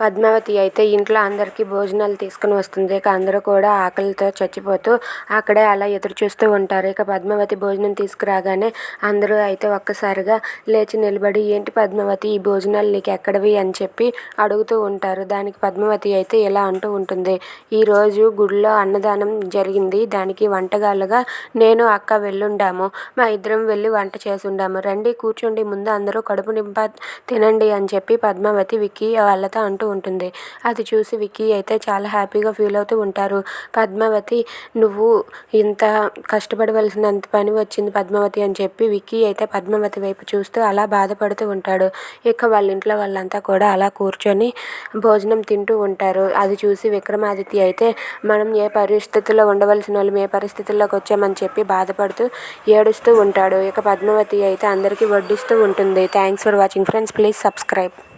పద్మావతి అయితే ఇంట్లో అందరికీ భోజనాలు తీసుకుని వస్తుంది. ఇక అందరూ కూడా ఆకలితో చచ్చిపోతూ అక్కడే అలా ఎదురు చూస్తూ ఉంటారు. ఇక పద్మావతి భోజనం తీసుకురాగానే అందరూ అయితే ఒక్కసారిగా లేచి నిలబడి ఏంటి పద్మావతి ఈ భోజనాలు నీకు ఎక్కడవి? అని చెప్పి అడుగుతూ ఉంటారు. దానికి పద్మావతి అయితే ఇలా అంటూ ఉంటుంది. ఈరోజు గుడిలో అన్నదానం జరిగింది. దానికి వంటగాళ్ళుగా నేను అక్క వెళ్ళుండాము. మా ఇద్దరం వెళ్ళి వంట చేసి ఉండాము రండి కూర్చోండి ముందు అందరూ కడుపు నింప తినండి అని చెప్పి పద్మావతి విక్కీ వాళ్ళతో అంటూ ఉంటుంది. అది చూసి విక్కీ అయితే చాలా హ్యాపీగా ఫీల్ అవుతూ ఉంటారు. పద్మావతి నువ్వు ఇంత కష్టపడవలసినంత పని వచ్చింది పద్మావతి అని చెప్పి విక్కీ అయితే పద్మావతి వైపు చూస్తూ అలా బాధపడుతూ ఉంటాడు. ఇక వాళ్ళ ఇంట్లో వాళ్ళంతా కూడా అలా కూర్చొని భోజనం తింటూ ఉంటారు. అది చూసి విక్రమాదిత్య అయితే మనం ఏ పరిస్థితుల్లో ఉండవలసిన వాళ్ళు ఏ పరిస్థితుల్లోకి వచ్చామని చెప్పి బాధపడుతూ ఏడుస్తూ ఉంటాడు. ఇక పద్మావతి అయితే అందరికీ వడ్డిస్తూ ఉంటుంది. Thanks for watching friends please subscribe